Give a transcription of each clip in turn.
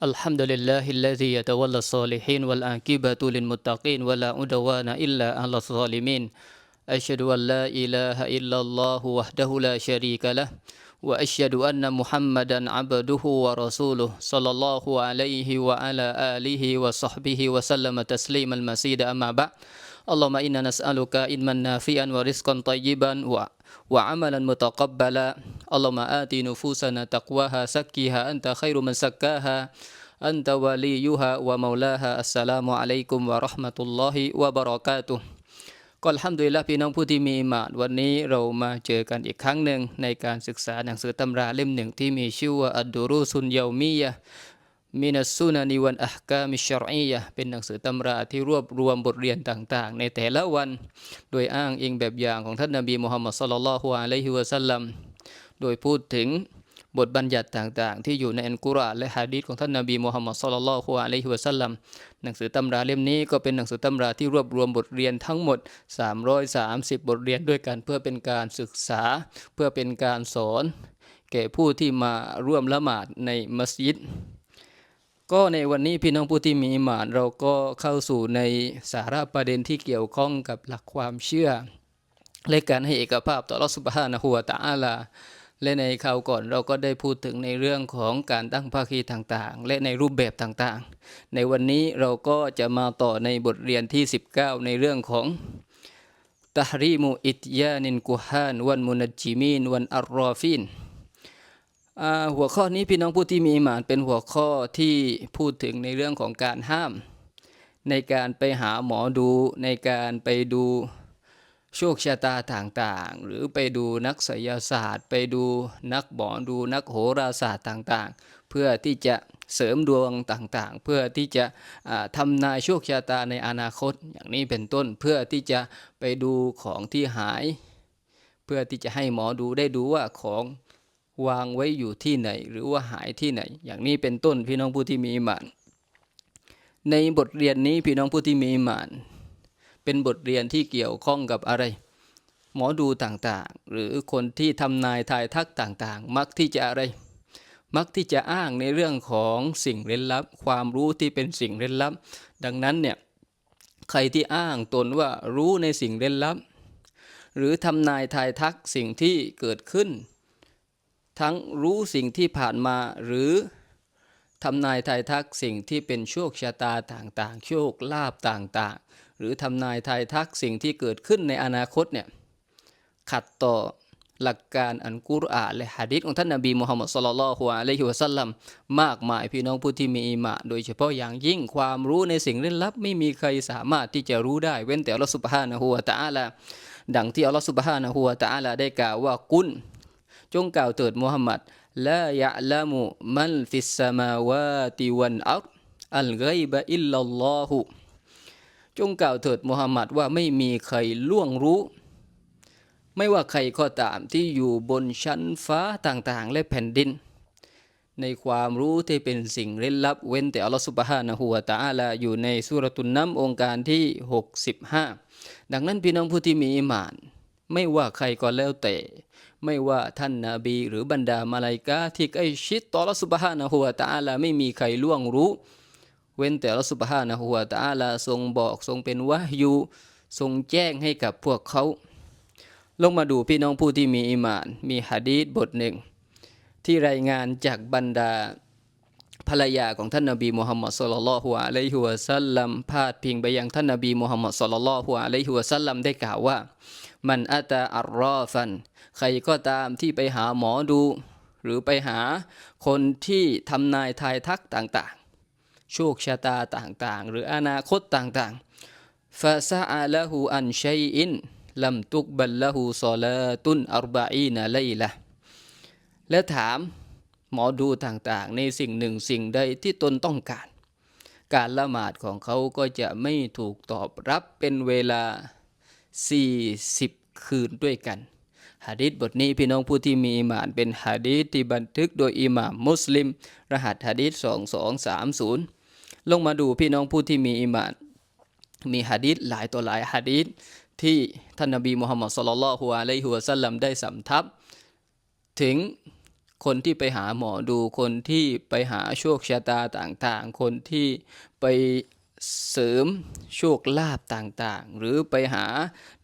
الحمد لله الذي يتولى الصالحين والأنكبة للمتقين ولا عدوان إلا على الظالمين أشهد أن لا إله إلا الله وحده لا شريك له وأشهد أن محمدا عبده ورسوله صلى الله عليه وعلى آله وصحبه وسلم تسليما المسيد أما بعد اللهم إنا نسألك إدما نافيا ورزقا طيبا وعملا متقبلا اللهم آت نفوسنا تقواها زكها أنت خير من زكاها أنت وليها ومولاها السلام عليكم ورحمة الله وبركاته ก็อัลฮัมดุลิลละห์พี่น้องผู้ที่มีอิหมานวันนี้เรามาเจอกันอีกครั้งหนึ่งในการศึกษาหนังสือตำราเล่มหนึ่งที่มีชื่อว่าอัดดูรุสุนเยามียะมินัสซุนานิวันอัฮกามิชรอียะเป็นหนังสือตำราที่รวบรวมบทเรียนต่างๆ ในแต่ละวัน โดยอ้างอิงแบบอย่างของท่านนบีมุฮัมมัดศ็อลลัลลอฮุอะลัยฮิวะสัลลัม โดยพูดถึงบทบัญญัติต่างๆ ที่อยู่ในอัลกุรอานและฮะดีษของท่านนบีมุฮัมมัดศ็อลลัลฮุอะลัยฮิวะสัลลัมหนังสือตำราเล่มนี้ก็เป็นหนังสือตำราที่รวบรวมบทเรียนทั้งหมด 330 บทเรียนด้วยกัน เพื่อเป็นการศึกษา เพื่อเป็นการสอน แก่ผู้ที่มาร่วมละหมาดในมัสยิด ก็ในวันนี้พี่น้องผู้ที่มีอิหมาน เราก็เข้าสู่ในสาระประเด็นที่เกี่ยวข้องกับหลักความเชื่อ และการให้เอกภาพต่อรัสุบฮานะฮูวตะอาลา และในคราวก่อนเราก็ได้พูดถึงในเรื่องของการตั้งภาคีต่างๆ และในรูปแบบต่างๆ ในวันนี้เราก็จะมาต่อในบทเรียนที่ 19 ในเรื่องของตะฮรีมุอิตยานินกุฮานวันมุนจิมีนวันอัรรอฟินหัวข้อนี้พี่น้องผู้ที่มีหมานเป็นหัวข้อที่พูดถึงในเรื่องของการห้าม ในการไปหาหมอดูในการไปดู โชคชะตาต่างๆ หรือไปดูนักไสยศาสตร์ ไปดูนักหมอดูนักโหราศาสตร์ต่างๆ เพื่อที่จะเสริมดวงต่างๆ เพื่อที่จะอ่าทำนายโชคชะตาในอนาคตอย่างนี้เป็นต้นเพื่อที่จะไปดูของที่หาย เพื่อที่จะให้หมอดูได้ดูว่าของวางไว้อยู่ที่ไหน หรือว่าหายที่ไหน อย่างนี้เป็นต้นพี่น้องผู้ที่มีหมานในบทเรียนนี้พี่น้องผู้ที่มีหมาน เป็นบทเรียนที่เกี่ยวข้องกับอะไร หมอดูต่างๆ หรือคนที่ทำนายทายทักต่างๆ มักที่จะอะไร มักที่จะอ้างในเรื่องของสิ่งเร้นลับ ความรู้ที่เป็นสิ่งเร้นลับ ดังนั้นเนี่ยใครที่อ้างตนว่ารู้ในสิ่งเร้นลับ หรือทำนายทายทักสิ่งที่เกิดขึ้น ทั้งรู้สิ่งที่ผ่านมาหรือทำนายทายทักสิ่งที่เป็นโชคชะตาต่างๆ โชคลาภต่างๆ หรือทำนายทายทักสิ่งที่เกิดขึ้นในอนาคตเนี่ยขัดต่อหลักการอันกุรอานและหะดีษของท่านนบีมุฮัมมัดศ็อลลัลฮุอะลัยฮิวะสัลลัมมากมายพี่น้องผู้ที่มีอีหมาโดยเฉพาะอย่างยิ่งความรู้ในสิ่งเร้นลับ ไม่มีใครสามารถที่จะรู้ได้เว้นแต่อัลลอฮฺสุบฮานะฮูวะตะอาลาดังที่อัลลอฮฺสุบฮานะฮูวะตะอาลาได้กล่าวว่ากุนจงกล่าวเถิดมุฮัมมัดลายะละมุมันฟิสสมาวาติวันอัรอัลไกบะอิลลัลลอฮุ จงกล่าวเถิดมุฮัมมัดว่าไม่มีใครล่วงรู้ ไม่ว่าใครก็ตามที่อยู่บนชั้นฟ้าต่างๆ และแผ่นดิน ในความรู้ที่เป็นสิ่งเร้นลับเว้นแต่อัลลอฮฺสุบฮานะฮูวะตะอาลาอยู่ในสุรตุนน้ำองค์การที่ 65 ดังนั้นพี่น้องผู้ที่มีอิมาน ไม่ว่าใครก็แล้วแต่ ไม่ว่าท่านนาบีหรือบรรดามาลาอิกาที่ใกล้ชิดต่ออัลลอฮฺสุบฮานะฮูวะตะอาลาไม่มีใครล่วงรู้ เว้นแต่ลลอฮฺสุบฮานะฮูวตาลาทรงบอกทรงเป็นวะยูทรงแจ้งให้กับพวกเขา ลงมาดูพี่น้องผู้ที่มีอิมาน มีหะดีษบทหนึ่ง ที่รายงานจากบรรดาภรรยาของท่านนบีมุฮัมมัดสุลลัลฮุอะลัยฮิวะสัลลัมพาดพิงไปยังท่านนบีมุฮัมมัดสุลลัลฮุอะลัยฮิวะสัลลัมได้กล่าวว่า มันอัตาอัลรอฟัน ใครก็ตามที่ไปหาหมอดู หรือไปหาคนที่ทำนายทายทักต่างๆ โชคชะตาต่างๆ หรืออนาคตต่างๆฟาซาอาละหูอันชัยอินลัมตุกบัลละหูซอลาตุนอัรบะอีนาไลละและถามหมอดูต่างๆ ในสิ่งหนึ่งสิ่งใดที่ตนต้องการ การละหมาดของเขาก็จะไม่ถูกตอบรับเป็นเวลา 40 คืนด้วยกันฮะดิษบทนี้พี่น้องผู้ที่มีอิมานเป็นฮะดีษที่บันทึกโดยอิหม่ามมุสลิม รหัสฮะดีษ2230 ลงมาดูพี่น้องผู้ที่มีอิมาน มีฮะดีษหลายตัวหลายฮะดีษที่ท่านนบีมุฮัมมัดสุลลัลฮุอะลัยฮิวะสัลลัมได้สำทับ ถึงคนที่ไปหาหมอดูคนที่ไปหาโชคชะตาต่างๆ คนที่ไปเสริมโชคลาภต่างๆ หรือไปหา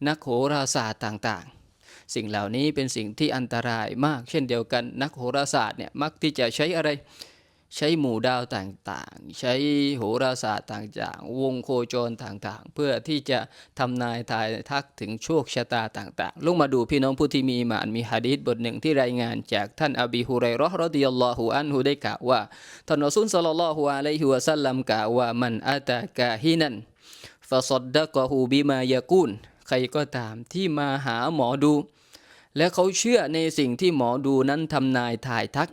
นักโหราศาสตร์ต่างๆ สิ่งเหล่านี้เป็นสิ่งที่อันตรายมากเช่นเดียวกันนักโหราศาสตร์เนี่ยมักที่จะใช้อะไร ใช้หมู่ดาวต่างๆ ใช้โหราศาสตร์ต่างๆ วงโคจรต่างๆ เพื่อที่จะทำนายทายทักถึงโชคชะตาต่างๆ ลงมาดูพี่น้องผู้ที่มีอีหมานมีฮะดีษบทหนึ่งที่รายงานจากท่านอบีฮุไรราะห์รอดิยัลลอฮุอันฮุได้กล่าวว่าท่านรอซูลศ็อลลัลลอฮุอะลัยฮิวะซัลลัมกล่าวว่ามันอาตากาฮินันฟะซดดะกะฮูบิมายะกูนใครก็ตามที่มาหาหมอดู และเขาเชื่อในสิ่งที่หมอดูนั้นทำนายทายทัก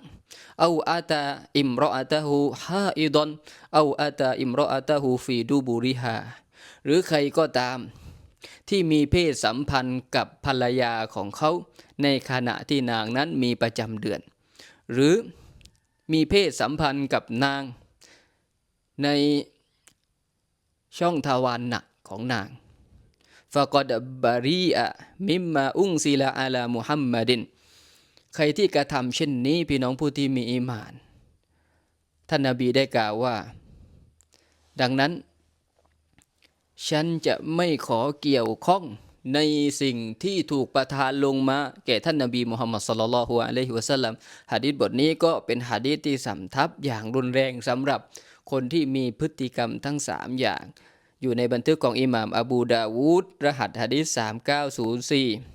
เอาอาตาอิมรออาตาหูฮาอิดอนเอาอาตาอิมรออาตหูฟีดูบุริฮาหรือใครก็ตาม ที่มีเพศสัมพันธ์กับภรรยาของเขา ในขณะที่นางนั้นมีประจำเดือน หรือมีเพศสัมพันธ์กับนาง ในช่องทวารหนักของนางฟะกอดบารีอะมิมมาอุงซิลาอาลามุฮัมมัดิน ใครที่กระทำเช่นนี้พี่น้องผู้ที่มีอีมาน ท่านนาบีได้กล่าวว่า ดังนั้น ฉันจะไม่ขอเกี่ยวข้องในสิ่งที่ถูกประทานลงมา แก่ท่านนบีมุฮัมมัดสลลัลฮุอะลัยฮิวะสัลลัมหะดีษบทนี้ก็เป็นหะดีษที่สำทับอย่างรุนแรงสำหรับคนที่มีพฤติกรรมทั้งสามอย่าง อยู่ในบันทึกของอิหม่ามอบูดาวูดรหัสหะดีษ3904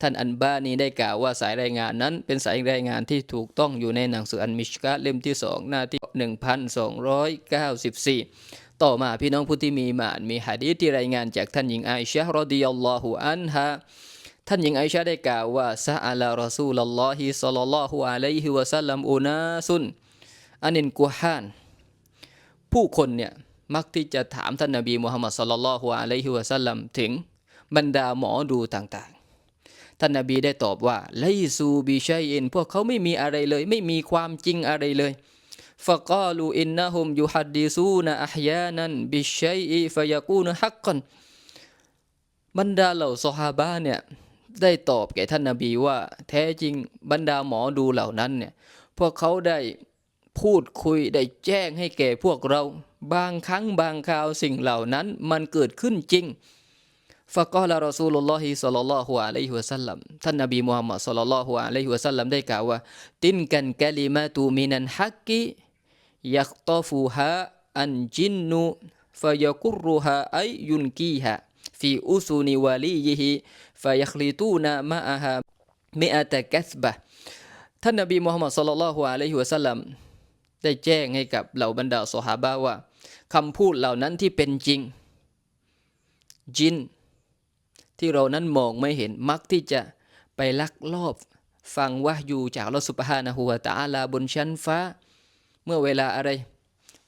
ท่านอันบานีได้กล่าวว่าสายรายงานนั้น เป็นสายรายงานที่ถูกต้องอยู่ในหนังสืออันมิชกะเล่มที่ 2 หน้าที่ 1294ต่อมาพี่น้องผู้ที่มีมานมีหะดีษที่รายงานจากท่านหญิงไอชะรอดิยัลลอฮุอันฮาท่านหญิงไอชะได้กล่าวว่าซะอัลารอซูลัลลอฮิศ็อลลัลลอฮุอะลัยฮิวะซัลลัมอุนาซุนอันินกุฮานผู้คนเนี่ยมักที่จะถามท่านนบีมุฮัมมัดศ็อลลัลลอฮุอะลัยฮิวะซัลลัมถึงบรรดาหมอดูต่างๆ ท่านนบีได้ตอบว่าไลซูบิชัยอินพวกเขาไม่มีอะไรเลย ไม่มีความจริงอะไรเลยฟะกาลูอินนะฮุมยุฮัดดิซูนะอัฮยานันบิชัยอิฟะยากูนฮักกันบรรดาเหล่าซอฮาบะเนี่ยได้ตอบแก่ท่านนบีว่า แท้จริงบรรดาหมอดูเหล่านั้นเนี่ยพวกเขาได้พูดคุยได้แจ้งให้แก่พวกเรา บางครั้งบางคราวสิ่งเหล่านั้นมันเกิดขึ้นจริง ฟะกอลารอซูลุลลอฮิศ็อลลัลลอฮุอะลัยฮิวะซัลลัมท่านนบีมุฮัมมัดศ็อลลัลลอฮุอะลัยฮิวะซัลลัมได้กล่าวว่าตินกันกะลิมาตูมินันฮักกิยักตอฟูฮาอันจินนูฟะยะกุรุฮาไอยุนกีฮาฟีอุซูนิวาลียิฮิฟะยัคลิตูนามาอะฮามิอะตะกัสบะท่านนบีมุฮัมมัดศ็อลลัลลอฮุอะลัยฮิวะซัลลัมได้แจ้งให้กับเหล่าบรรดาสหาบะว่าคำพูดเหล่านั้นที่เป็นจริง จิน ที่เรานั้นมองไม่เห็นมักที่จะไปลักลอบฟังวะยูจากลอสุบฮานะฮูวะตะอาลาบนชั้นฟ้า เมื่อเวลาอะไร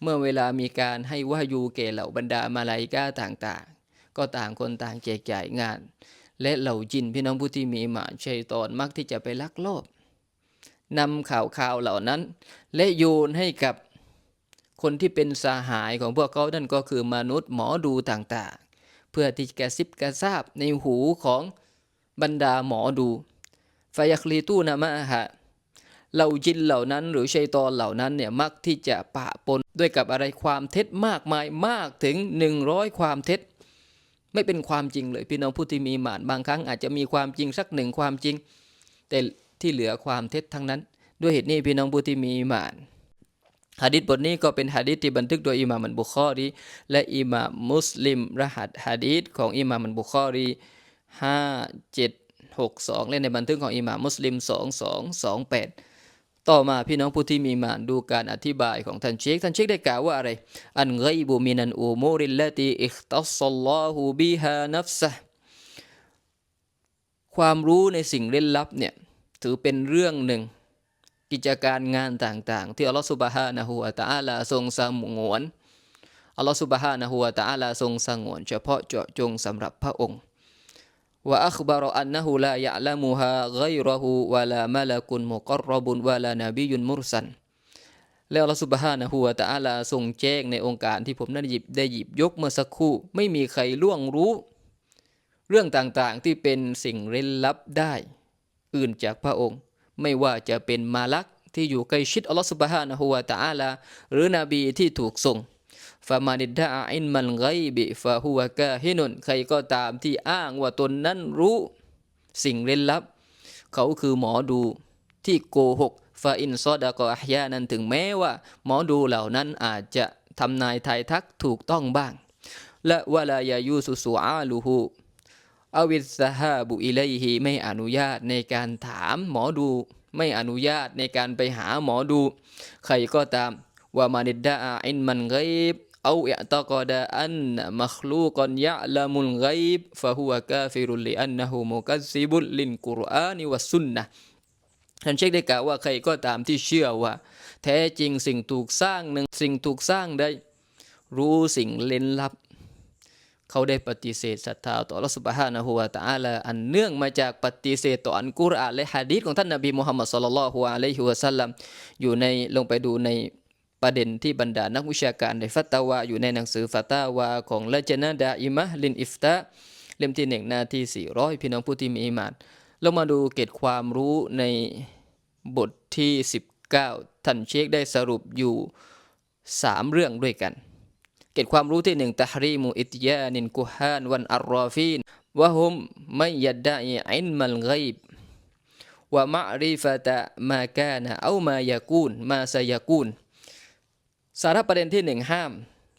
เมื่อเวลามีการให้วะยูแก่เหล่าบรรดามาลาอิกาต่างๆ ก็ต่างคนต่างแจกจ่ายงาน และเหล่าจินพี่น้องผู้ที่มีหมาชัยตอนมักที่จะไปลักลอบนำข่าวข่าวเหล่านั้น และโยนให้กับคนที่เป็นสาหายของพวกเขานั่นก็คือมนุษย์หมอดูต่างๆ เพื่อที่จะกระซิบกระซาบในหูของบรรดาหมอดูฟายักลีตู้นามะฮะเหล่าจินเหล่านั้นหรือชัยตอนเหล่านั้นเนี่ยมักที่จะปะปนด้วยกับอะไรความเท็จมากมายมากถึงหนึ่งร้อยความเท็จ ไม่เป็นความจริงเลยพี่น้องผู้ที่มีหมานบางครั้งอาจจะมีความจริงสักหนึ่งความจริง แต่ที่เหลือความเท็จทั้งนั้น ด้วยเหตุนี้พี่น้องผู้ที่มีอีหมาน ฮะดิษบทนี้ก็เป็นฮะดิษที่บันทึกโดยอิหม่ามันบุคอรีและอิหม่ามุสลิมรหัสฮะดิษของอิหม่ามันบุคอรีห้าเจ็ดหกสองและในบันทึกของอิหม่ามุสลิมสองสองสองแปดต่อมาพี่น้องผู้ที่มีมานดูการอธิบายของท่านเชคท่านเชคได้กล่าวว่าอะไร อันไกบุมินันอูมูริลลตีอิคตัสลลอฮูบิฮานัฟซะความรู้ในสิ่งเล่นลับเนี่ยถือเป็นเรื่องหนึ่ง กิจการงานต่างๆ ที่อัลลอฮฺสุบฮานะฮูวะตะอาลาทรงสงวนอัลลอฮฺสุบฮานะฮูวะตะอาลาทรงสงวน เฉพาะเจาะจงสำหรับพระองค์ว่าอัคบารอันนะฮูลายะละมูฮาไกรหูวะลามะลกุนมุกรบุนวะลานบียุนมุรสันแล้วอัลลอฮฺสุบฮานะฮูวะตะอาลาทรงแจ้งในองค์การที่ผมนั้นหยิบได้หยิบยกเมื่อสักครู่ ไม่มีใครล่วงรู้ เรื่องต่างๆที่เป็นสิ่งเร้นลับได้ อื่นจากพระองค์ ไม่ว่าจะเป็นมาลักที่อยู่ใกล้ชิดอัลลอฮฺสุบฮานะฮูวะตะอาลาหรือนบีที่ถูกส่งฟามานิดดาอินมันไกบิฟาฮูวะกาฮินุนใครก็ตามที่อ้างว่าตนนั้นรู้สิ่งเร้นลับ เขาคือหมอดูที่โกหกฟาอินซอดะกออฮยานั้นถึงแม้ว่า หมอดูเหล่านั้นอาจจะทำนายทายทักถูกต้องบ้าง และวลายายูสุสุอาลูฮู อาวิสฮาบุอิเลฮีไม่อนุญาตในการถามหมอดู ไม่อนุญาตในการไปหาหมอดู ใครก็ตามว่ามานิดดาอินมันไกบเอาอิตกอดาอันมัคลูกอนยะลามุลไกบฟะฮุวะกาฟิรุลลิอันนะฮูมุกัซซิบุลลินกุรอานิวัสซุนนะท่านเช็คได้กล่าวว่าใครก็ตามที่เชื่อว่า แท้จริงสิ่งถูกสร้างหนึ่งสิ่งถูกสร้างได้ รู้สิ่งเล้นลับ เขาได้ปฏิเสธศรัทธาต่อรัสบฮานะฮูวาตาลาอันเนื่องมาจากปฏิเสธต่ออันกุรอานและฮะดีษของท่านนบีมุฮัมมัดสุลลัลฮุอะลัยฮิวะสัลลัมอยู่ในลงไปดูในประเด็นที่บรรดานักวิชาการในฟัตาวาอยู่ในหนังสือฟัตาวาของละจนดาอิมะลินอิฟตาเล่มที่หนึ่งหน้าที่สี่ร้อยพี่น้องผู้ที่มีอิมานเรามาดูเกตความรู้ในบทที่19ท่านเชคได้สรุปอยู่3เรื่องด้วยกัน เกตความรู้ที่หนึ่งตะฮรีมูอิตยานินกุฮานวันอัลรอฟีนวะฮุมไม่ยัดดะอินมัลไกบวะมะริฟะตะมากานะเอามายากูนมาซายากูนสาระประเด็นที่หนึ่งห้าม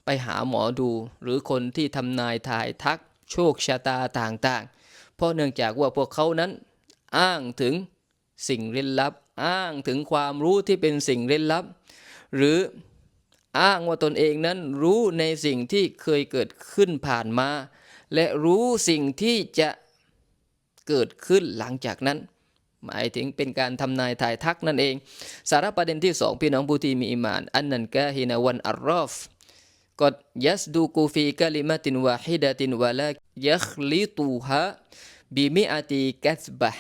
ไปหาหมอดู หรือคนที่ทำนายทายทัก โชคชะตาต่างๆ เพราะเนื่องจากว่าพวกเขานั้น อ้างถึงสิ่งเร้นลับ อ้างถึงความรู้ที่เป็นสิ่งเร้นลับ หรือ อ้างว่าตนเองนั้นรู้ในสิ่งที่เคยเกิดขึ้นผ่านมา และรู้สิ่งที่จะเกิดขึ้นหลังจากนั้น หมายถึงเป็นการทำนายทายทักนั่นเอง สาระประเด็นที่สองพี่น้องผู้ที่มีอิมาน อันนันกาฮินาวันอัลรอฟกดยัสดูกูฟีกะลิมะตินวาฮิดะตินวะลายัคลิตูฮะบิมิอาติกัสบะ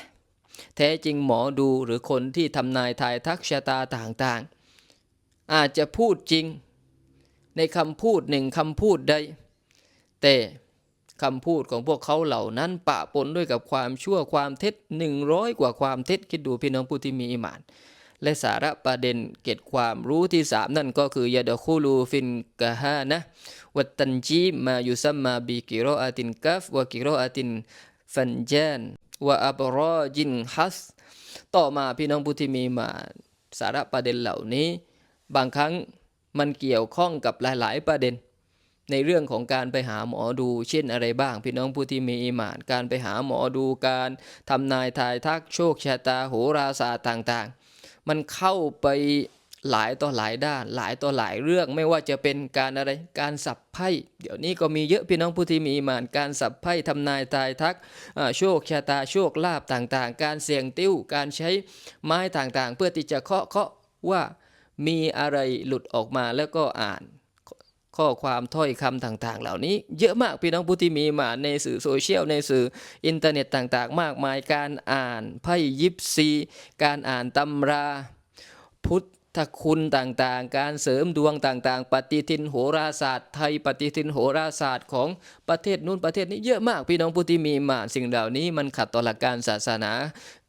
แท้จริงหมอดูหรือคนที่ทำนายทายทักชะตาต่างๆ อาจจะพูดจริง ในคำพูดหนึ่งคำพูดใด แต่คำพูดของพวกเขาเหล่านั้นปะปนด้วยกับความชั่วความเท็จหนึ่งร้อยกว่าความเท็จคิดดูพี่น้องผู้ที่มีอิมาน และสาระประเด็นเก็ดความรู้ที่สามนั่นก็คือยาดคูลูฟินกะฮานะวัตตันจีมายุซัมมาบิกิโรอาตินกัฟวะกิโรอาตินฟันจนวะอับรอจินฮัส ต่อมาพี่น้องผู้ที่มีมาสาระประเด็นเหล่านี้ บางครั้งมันเกี่ยวข้องกับหลาย ๆ ประเด็น ในเรื่องของการไปหาหมอดูเช่นอะไรบ้าง พี่น้องผู้ที่มีอิมานการไปหาหมอดูการทำนายทายทักโชคชะตาโหราศาสตร์ต่างๆ มันเข้าไปหลายต่อหลายด้าน หลายต่อหลายเรื่องไม่ว่าจะเป็นการอะไรการสับไพ่เดี๋ยวนี้ก็มีเยอะพี่น้องผู้ที่มีอิมานการสับไพ่ทำนายทายทักโชคชะตาโชคลาภต่างๆ การเสี่ยงติ้วการใช้ไม้ต่างๆ เพื่อที่จะเคาะเคาะว่า มีอะไรหลุดออกมาแล้วก็อ่าน ข้อความถ้อยคำต่างๆ เหล่านี้เยอะมากพี่น้องผู้ที่มีมาในสื่อโซเชียลในสื่ออินเทอร์เน็ตต่างๆ มากมายการอ่านไพ่ยิปซี การอ่านตำรา พุทธคุณต่างๆ การเสริมดวงต่างๆ ปฏิทินโหราศาสตร์ไทยปฏิทินโหราศาสตร์ของประเทศนู้นประเทศนี้เยอะมากพี่น้องผู้ที่มีมาสิ่งเหล่านี้มันขัดต่อหลักการศาสนา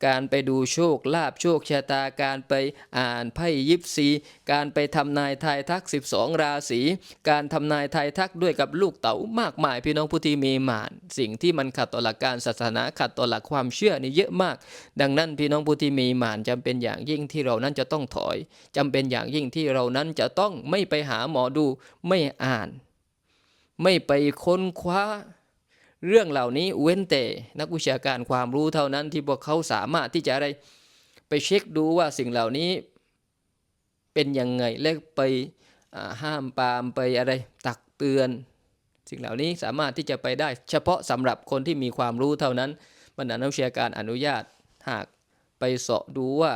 การไปดูโชคลาภโชคชะตาการไปอ่านไพ่ยิปซีการไปทำนายทายทัก 12 ราศีการทำนายทายทักด้วยกับลูกเต๋ามากมาย พี่น้องผู้ที่มีมานสิ่งที่มันขัดต่อหลักการศาสนาขัดต่อหลักความเชื่อนี่เยอะมาก ดังนั้นพี่น้องผู้ที่มีมานจำเป็นอย่างยิ่งที่เรานั้นจะต้องถอยจำเป็นอย่างยิ่งที่เรานั้นจะต้องไม่ไปหาหมอดูไม่อ่าน ไม่ไปค้นคว้า เรื่องเหล่านี้เว้นแต่นักวิชาการความรู้เท่านั้นที่พวกเขาสามารถที่จะอะไรไปเช็คดูว่าสิ่งเหล่านี้เป็นยังไงและไปห้ามปามไปอะไรตักเตือนสิ่งเหล่านี้สามารถที่จะไปได้ เฉพาะสำหรับคนที่มีความรู้เท่านั้นบรรดานักวิชาการอนุญาตหากไปเสาะดูว่า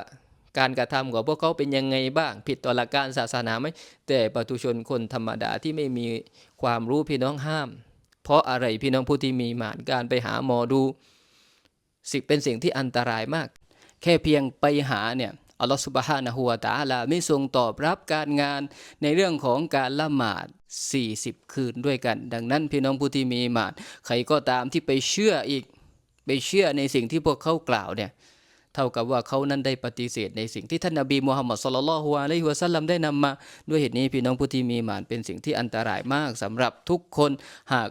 การกระทำของพวกเขาเป็นยังไงบ้าง ผิดต่อหลักการศาสนาไหมแต่ปุถุชนคนธรรมดาที่ไม่มีความรู้พี่น้องห้าม เพราะอะไรพี่น้องผู้ที่มีหมานการไปหาหมอดูสิ่งเป็นสิ่งที่อันตรายมาก แค่เพียงไปหาเนี่ยอัลลอฮฺสุบฮานะฮูวาตาลาไม่ทรงตอบรับการงานในเรื่องของการละหมาด 40 คืนด้วยกัน ดังนั้นพี่น้องผู้ที่มีหมาด ใครก็ตามที่ไปเชื่ออีก ไปเชื่อในสิ่งที่พวกเขากล่าวเนี่ย ท่ากับว่าเขานั้นได้ปฏิเสธในสิ่งที่ท่านนบีมูฮัมมัดสุลลัลฮุอะลัยฮิวะสัลลัมได้นำมา ด้วยเหตุนี้พี่น้องผู้ที่มีหมานเป็นสิ่งที่อันตรายมากสำหรับทุกคนหาก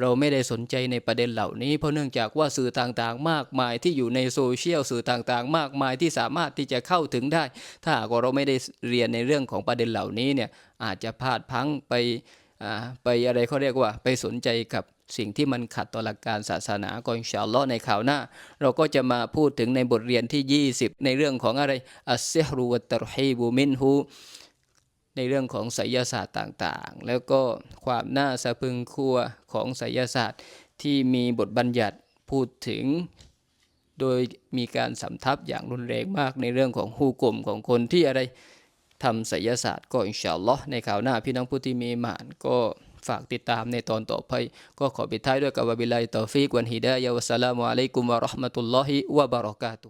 เราไม่ได้สนใจในประเด็นเหล่านี้ เพราะเนื่องจากว่าสื่อต่างๆ มากมายที่อยู่ในโซเชียลสื่อต่างๆ มากมายที่สามารถที่จะเข้าถึงได้ ถ้าหากเราไม่ได้เรียนในเรื่องของประเด็นเหล่านี้เนี่ยอาจจะพลาดพังไป ไปอะไรเขาเรียกว่าไปสนใจกับสิ่งที่มันขัดต่อหลักการศาสนาก็อินชาอัลลอฮ์ในข่าวหน้า เราก็จะมาพูดถึงในบทเรียนที่ 20 ในเรื่องของอะไรอัสซิฮรุวัตรฮีบูมินฮูในเรื่องของไสยศาสตร์ต่างๆ แล้วก็ความน่าสะพึงครัวของไสยศาสตร์ที่มีบทบัญญัติพูดถึง โดยมีการสำทับอย่างรุนแรงมากในเรื่องของฮูกลมของคนที่อะไร ทำศิยศาสตร์ก็อินชาอัลลอฮ์ในข่าวหน้าพี่น้องผู้ที่มีมานก็ฝากติดตามในตอนต่อไป ก็ขอปิดท้ายด้วยกับวบิลลาฮิตอฟิกวันฮิดายะวัสสลามุอะลัยกุมวะเราะห์มะตุลลอฮิวะบะเราะกาตุ